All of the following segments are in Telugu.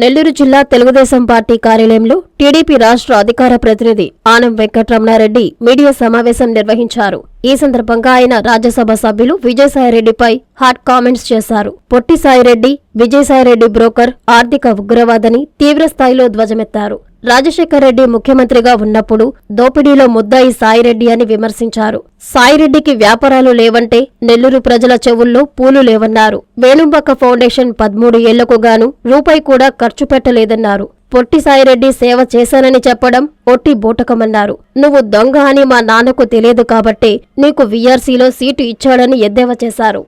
నెల్లూరు జిల్లా తెలుగుదేశం పార్టీ కార్యాలయంలో టీడీపీ రాష్ట్ర అధికార ప్రతినిధి ఆనం వెంకట్రమణారెడ్డి మీడియా సమావేశం నిర్వహించారు. ఈ సందర్భంగా ఆయన రాజ్యసభ సభ్యులు విజయసాయిరెడ్డిపై హాట్ కామెంట్స్ చేశారు. పొట్టి సాయిరెడ్డి విజయసాయిరెడ్డి బ్రోకర్ ఆర్థిక ఉగ్రవాదని తీవ్రస్థాయిలో ధ్వజమెత్తారు. రాజశేఖర్ రెడ్డి ముఖ్యమంత్రిగా ఉన్నప్పుడు దోపిడీలో ముద్దాయి సాయిరెడ్డి అని విమర్శించారు. సాయిరెడ్డికి వ్యాపారాలు లేవంటే నెల్లూరు ప్రజల చెవుల్లో పూలు లేవన్నారు. వేణుంబక్క ఫౌండేషన్ పదమూడు ఏళ్ళకు గాను రూపాయి కూడా ఖర్చు పెట్టలేదన్నారు. పొట్టి సాయిరెడ్డి సేవ చేశానని చెప్పడం ఒట్టి బూటకమన్నారు. నువ్వు దొంగ అని మా నాన్నకు తెలియదు కాబట్టి నీకు విఆర్సీలో సీటు ఇచ్చాడని ఎద్దేవా చేశారు.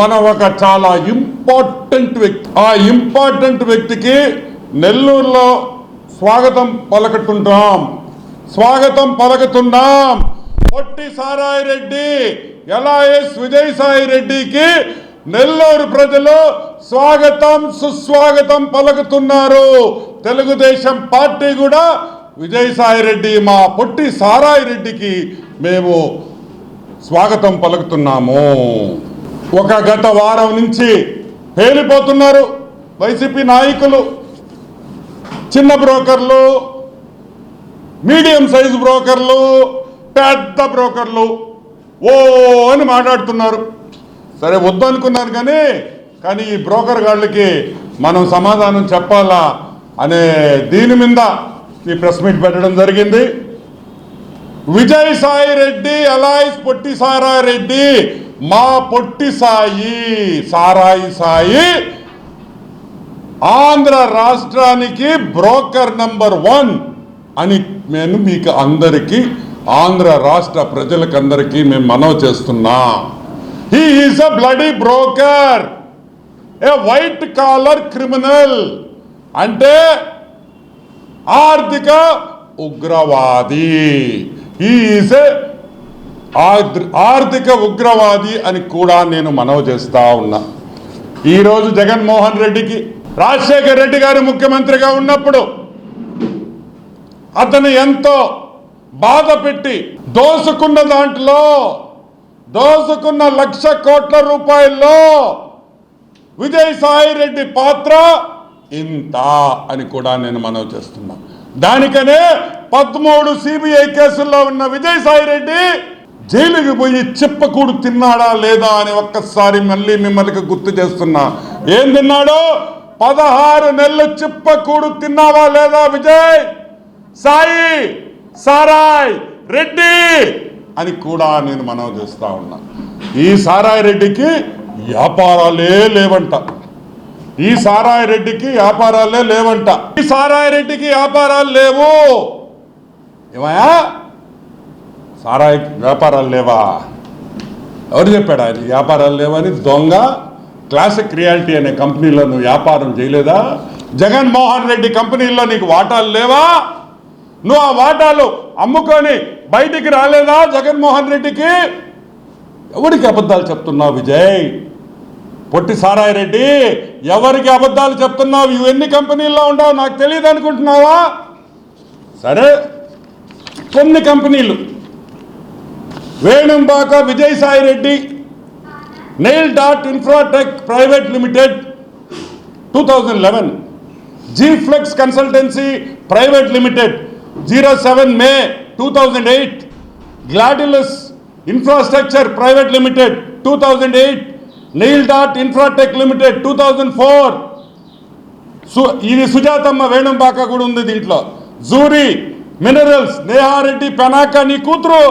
మనం ఒక చాలా ఇంపార్టెంట్ వ్యక్తి ఆ ఇంపార్టెంట్ వ్యక్తికి నెల్లూరులో స్వాగతం పలకటుంటాం స్వాగతం పలకతున్నాం. పొట్టి సారాయి రెడ్డి ఎలాఎస్ విజయసాయి రెడ్డికి నెల్లూరు ప్రజలు స్వాగతం సుస్వాగతం పలుకుతున్నారు. తెలుగుదేశం పార్టీ కూడా విజయసాయి రెడ్డి మా పొట్టి సారాయి రెడ్డికి మేము స్వాగతం పలుకుతున్నాము. ఒక గత వారం నుంచి పేలిపోతున్నారు వైసీపీ నాయకులు. చిన్న బ్రోకర్లు మీడియం సైజు బ్రోకర్లు పెద్ద బ్రోకర్లు ఓ అని మాట్లాడుతున్నారు. సరే వద్దనుకున్నారు కానీ కానీ ఈ బ్రోకర్ గాళ్ళకి మనం సమాధానం చెప్పాలా? అనే దీని మీద ఈ ప్రెస్ మీట్ పెట్టడం జరిగింది. విజయ్ సాయి రెడ్డి అలాయిస్ పొట్టి సారాయి రెడ్డి మా పొట్టి సాయి సారాయి సాయి ఆంధ్ర రాష్ట్రానికి బ్రోకర్ నంబర్ వన్ అని నేను మీకు అందరికీ ఆంధ్ర రాష్ట్ర ప్రజలకందరికీ మేము మనవి చేస్తున్నా. He is a bloody broker a white collar criminal అంటే ఆర్థిక ఉగ్రవాది. ఈజ్ ఆర్థిక ఉగ్రవాది అని కూడా నేను మనవి చేస్తా ఉన్నా. ఈరోజు జగన్మోహన్ రెడ్డికి రాజశేఖర్ రెడ్డి గారు ముఖ్యమంత్రిగా ఉన్నప్పుడు అతను ఎంతో బాధ పెట్టి దోసుకున్న దాంట్లో దోసుకున్న లక్ష కోట్ల రూపాయల్లో విజయసాయి రెడ్డి పాత్ర ఇంత అని కూడా నేను మనవి చేస్తున్నా. దానికనే పదమూడు సిబిఐ కేసుల్లో ఉన్న విజయసాయి రెడ్డి జైలుకి పోయి చిప్పకూడు తిన్నాడా లేదా అని ఒక్కసారి మళ్ళీ మిమ్మల్ని గుర్తు చేస్తున్నా. ఏం తిన్నాడు? పదహారు నెలలు చిప్పకూడు తిన్నావా లేదా విజయ్? సాయి సారాయ్ రెడ్డి అని కూడా నేను మనవి చేస్తా ఉన్నా. ఈ సారాయి రెడ్డికి వ్యాపారాలే లేవంట. ఈ సారాయి రెడ్డికి వ్యాపారాలే లేవంట. ఈ సారాయి రెడ్డికి వ్యాపారాలు లేవు. ఏమయ్యా? సారాయి వ్యాపారాలు లేవా? ఎవరు చెప్పాడు? ఆయన వ్యాపారాలు లేవని దొంగ క్లాసిక్ రియాలిటీ అనే కంపెనీలో నువ్వు వ్యాపారం చేయలేదా? జగన్మోహన్ రెడ్డి కంపెనీల్లో నీకు వాటాలు లేవా? నువ్వు ఆ వాటాలు అమ్ముకొని బయటికి రాలేదా జగన్మోహన్ రెడ్డికి? ఎవరికి అబద్ధాలు చెప్తున్నావు విజయ్? పొట్టి సారాయి రెడ్డి ఎవరికి అబద్ధాలు చెప్తున్నావు? ఇవి ఎన్ని కంపెనీల్లో ఉండవు? నాకు తెలియదు అనుకుంటున్నావా? సరే. కొన్ని కంపెనీలు. Venumbaka Vijayasai Reddy nail dot infratech private limited two thousand eleven. G flex consultancy private limited zero seven May two thousand eight. Gladiolus infrastructure private limited two thousand eight. Nail dot infratech limited two thousand four సు ఇది సుజాతమ్మ వేణుంబాక కూడా ఉంది దీంట్లో. జూరి మినరల్స్ నేహారెడ్డి పెనాక నీ కూతురు.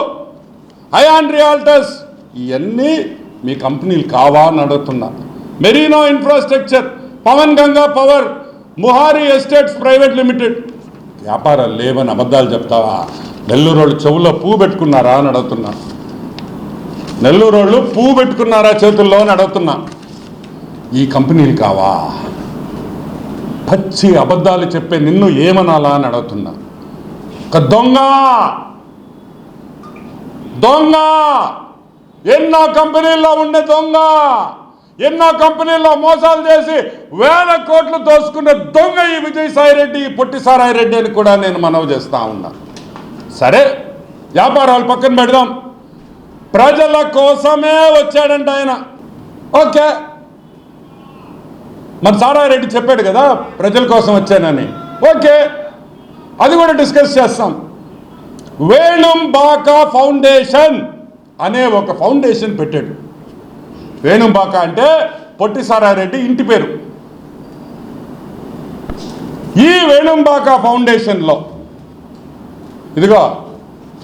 అయాన్ రియాల్టర్స్ ఇవన్నీ మీ కంపెనీలు కావా అని అడుగుతున్నా. Merino infrastructure Pawan Ganga power ముహారి estates private limited వ్యాపారాలు లేవని అబద్ధాలు చెప్తావా? నెల్లూరు వాళ్ళు చెవులో పువ్వు పెట్టుకున్నారా అని అడుగుతున్నా. నెల్లూరు వాళ్ళు పువ్వు పెట్టుకున్నారా చేతుల్లో అని అడుగుతున్నా. ఈ కంపెనీలు కావా? పచ్చి అబద్ధాలు చెప్పే నిన్ను ఏమనాలా అని అడుగుతున్నా. ఒక దొంగ! దొంగ! ఎన్నో కంపెనీల్లో ఉండే దొంగ! ఎన్నో కంపెనీల్లో మోసాలు చేసి వేల కోట్లు దోసుకునే దొంగ ఈ విజయసాయిరెడ్డి ఈ పొట్టి సారాయి అని కూడా నేను మనవి చేస్తా ఉన్నా. సరే వ్యాపారాలు పక్కన పెడదాం. ప్రజల కోసమే వచ్చాడంట ఆయన. ఓకే. మరి సారారెడ్డి చెప్పాడు కదా ప్రజల కోసం వచ్చానని. ఓకే. అది కూడా డిస్కస్ చేస్తాం. వేణుంబాక ఫౌండేషన్ అనే ఒక ఫౌండేషన్ పెట్టాడు. వేణుంబాక అంటే పొట్టి సారారెడ్డి ఇంటి పేరు. ఈ వేణుంబాక ఫౌండేషన్లో ఇదిగో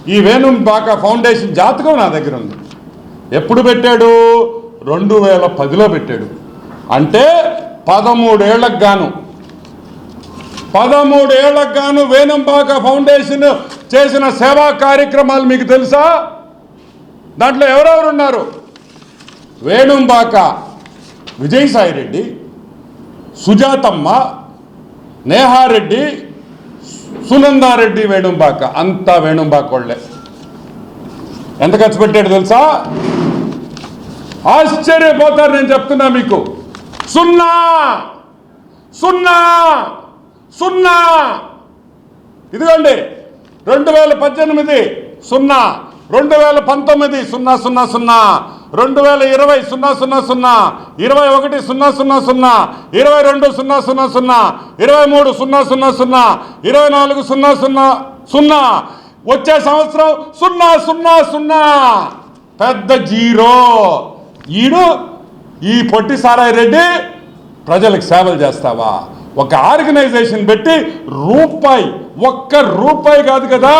ఈ వేణుంపాక ఫౌండేషన్ జాతకం నా దగ్గర ఉంది. ఎప్పుడు పెట్టాడు? రెండు వేల పదిలో పెట్టాడు. అంటే పదమూడేళ్ళకు గాను. పదమూడేళ్ళకు గాను వేణుంపాక ఫౌండేషన్ చేసిన సేవా కార్యక్రమాలు మీకు తెలుసా? దాంట్లో ఎవరెవరు ఉన్నారు? వేణుంబాక విజయసాయిరెడ్డి సుజాతమ్మ నేహారెడ్డి సునందారెడ్డి వేణుంబాక అంతా వేణుంబాక వాళ్ళే ఎంత ఖర్చు పెట్టాడు తెలుసా? ఆశ్చర్యపోతారు నేను చెప్తున్నా మీకు. సున్నా! సున్నా! సున్నా! ఇదిగోండి రెండు వేల పద్దెనిమిది సున్నా రెండు వేల పంతొమ్మిది సున్నా సున్నా సున్నా. రెండు వేల ఇరవై సున్నా సున్నా సున్నా ఇరవై ఒకటి సున్నా సున్నా సున్నా ఇరవై రెండు సున్నా సున్నా సున్నా ఇరవై మూడు సున్నా సున్నా సున్నా ఇరవై నాలుగు సున్నా సున్నా సున్నా వచ్చే సంవత్సరం సున్నా సున్నా సున్నా. పెద్ద జీరో. ఈడు ఈ పొట్టి సారాయి రెడ్డి ప్రజలకు సేవలు చేస్తావా? ఒక ఆర్గనైజేషన్ పెట్టి రూపాయి ఒక్క రూపాయి కాదు కదా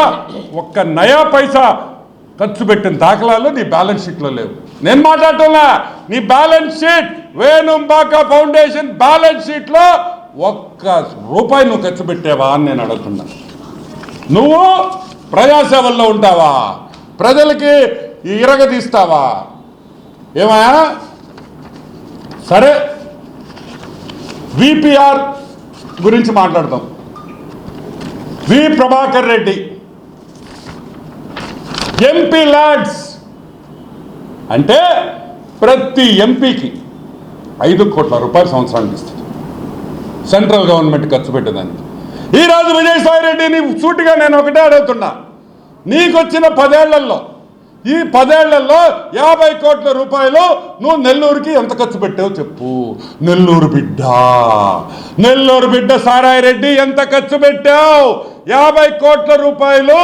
ఒక్క నయా పైసా ఖర్చు పెట్టిన దాఖలాలు నీ బ్యాలెన్స్ షీట్లో లేవు. నేను మాట్లాడుతున్నా నీ balance sheet Venumbaka foundation balance షీట్లో ఒక్క రూపాయి నువ్వు ఖర్చు పెట్టావా అని నేను అడుగుతున్నా. నువ్వు ప్రజాసేవల్లో ఉంటావా? ప్రజలకి ఇరగదీస్తావా ఏమయ్యా? సరే విపిఆర్ గురించి మాట్లాడతాం V Prabhakar Reddy. MP lads అంటే ప్రతి ఎంపీకి ఐదు కోట్ల రూపాయలు సంవత్సరానికి ఇస్తుంది. సెంట్రల్ గవర్నమెంట్ ఖర్చు పెట్టేదానికి. ఈరోజు విజయసాయి రెడ్డిని సూటిగా నేను ఒకటే అడుగుతున్నా. నీకు వచ్చిన పదేళ్ళలో ఈ పదేళ్ళలో యాభై కోట్ల రూపాయలు నువ్వు నెల్లూరుకి ఎంత ఖర్చు పెట్టావు చెప్పు. నెల్లూరు బిడ్డ. నెల్లూరు బిడ్డ సారాయి రెడ్డి ఎంత ఖర్చు పెట్టావు? యాభై కోట్ల రూపాయలు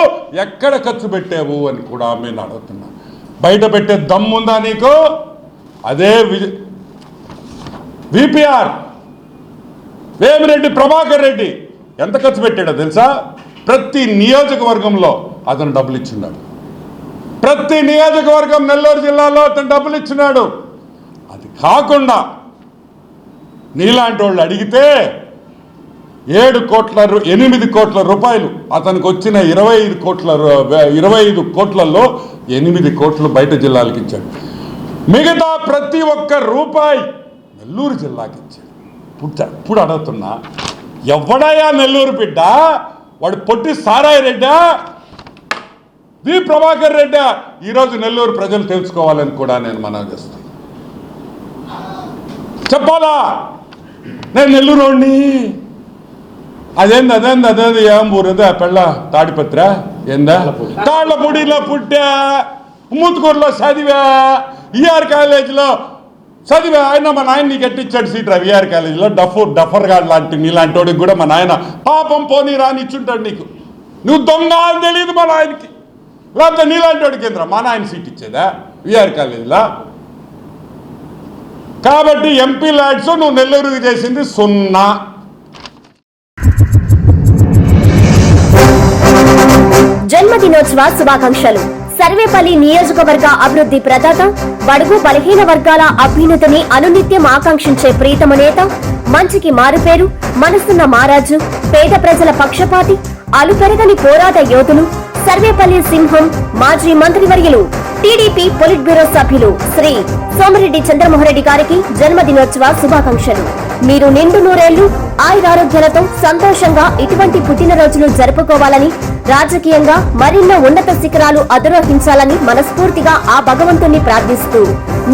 ఎక్కడ ఖర్చు పెట్టావు అని కూడా నేను అడుగుతున్నా. బయట పెట్టే దమ్ముందా నీకు? అదే విపిఆర్. వేమిరెడ్డి ప్రభాకర్ రెడ్డి. ఎంత ఖర్చు పెట్టాడో తెలుసా? ప్రతి నియోజకవర్గంలో అతను డబ్బులు ఇచ్చినాడు ప్రతి నియోజకవర్గం నెల్లూరు జిల్లాలో అతను డబ్బులు ఇచ్చినాడు అది కాకుండా నీలాంటి వాళ్ళు అడిగితే ఏడు కోట్ల రు- ఎనిమిది కోట్ల రూపాయలు అతనికి వచ్చిన ఇరవై ఐదు కోట్ల ఇరవై ఐదు కోట్లలో ఎనిమిది కోట్లు బయట జిల్లాలకు ఇచ్చాడు. మిగతా ప్రతి ఒక్క రూపాయి నెల్లూరు జిల్లాకి ఇచ్చాడు. ఇప్పుడు ఇప్పుడు అడుగుతున్నా ఎవడయా నెల్లూరు బిడ్డ? వాడు పొట్టి సారాయి రెడ్డా? వి ప్రభాకర్ రెడ్డ? ఈరోజు నెల్లూరు ప్రజలు తెలుసుకోవాలని కూడా నేను మనం చేస్తాను చెప్పాలా? నేను నెల్లూరు అదేంది అదేంది అదేంది ఏం ఊరదా పెళ్ళ తాడిపత్ర? ఏందా? తాళ్ళపూడిలో పుట్టా ముత్తుకూరులో చదివా ఈఆర్ కాలేజీలో చదివా. ఆయన మా నాయన నీకు ఎట్టిచ్చాడు సీట్ రా విఆర్ కాలేజీలో. డఫర్ డఫర్ గార్డ్ లాంటి నీలాంటి వాడికి కూడా మా నాయన పాపం పోనీ రానిచ్చుంటాడు నీకు. నువ్వు దొంగ అని తెలియదు మా నాయనకి. లేకపోతే నీలాంటి వాడికి ఏంద్రా? మా నాయన సీట్ ఇచ్చేదా? విఆర్ కాలేజీలో. కాబట్టి ఎంపీ ల్యాడ్స్ నువ్వు నెల్లూరుకి చేసింది సున్నా. జన్మదినోత్సవ శుభాకాంక్షలు. సర్వేపల్లి నియోజకవర్గ అభివృద్ధి ప్రదాత బడుగు బలహీన వర్గాల అభ్యున్నతిని అనునిత్యం ఆకాంక్షించే ప్రీతమ నేత మంచికి మారుపేరు మనసున్న మారాజు పేద ప్రజల పక్షపాతి అలుపెరగని పోరాట యోధులు సర్వేపల్లి సింహం మాజీ మంత్రివర్యులు టీడీపీ పొలిట్ బ్యూరో సభ్యులు శ్రీ సోమిరెడ్డి చంద్రమోహన్రెడ్డి గారికి జన్మదినోత్సవ శుభాకాంక్షలు. మీరు నిండు నూరేళ్ళు ఆయురారోగ్యాలతో సంతోషంగా ఇటువంటి పుట్టినరోజులు జరుపుకోవాలని రాజకీయంగా మరిన్నో ఉన్నత శిఖరాలు అధిరోహించాలని మనస్ఫూర్తిగా ఆ భగవంతుణ్ణి ప్రార్థిస్తూ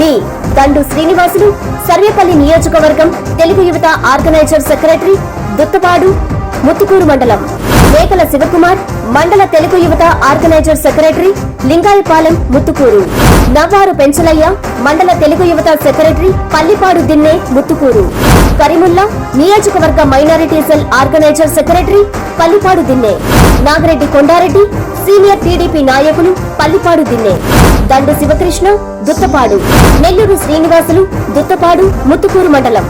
మీ దండు శ్రీనివాసులు సర్వేపల్లి నియోజకవర్గం తెలుగు యువత ఆర్గనైజర్ సెక్రటరీ దుత్తపాడు ముత్తుకూరు మండలం. మేకల శివకుమార్ మండల తెలుగు యువత ఆర్గనైజర్ సెక్రటరీ లింగాయపాలెం ముత్తుకూరు. నవ్వారు పెంచలయ్య మండల తెలుగు యువత సెక్రటరీ పల్లిపాడు దిన్నే ముత్తుకూరు. కరీముల్లా నియోజకవర్గ minority cell organiser secretary Pallipadu Dinne. Nagireddy Kondareddy senior TDP నాయకులు పల్లిపాడు దిన్నే. దండు శివకృష్ణ దుత్తపాడు. నెల్లూరు శ్రీనివాసులు దుత్తపాడు ముత్తుకూరు మండలం.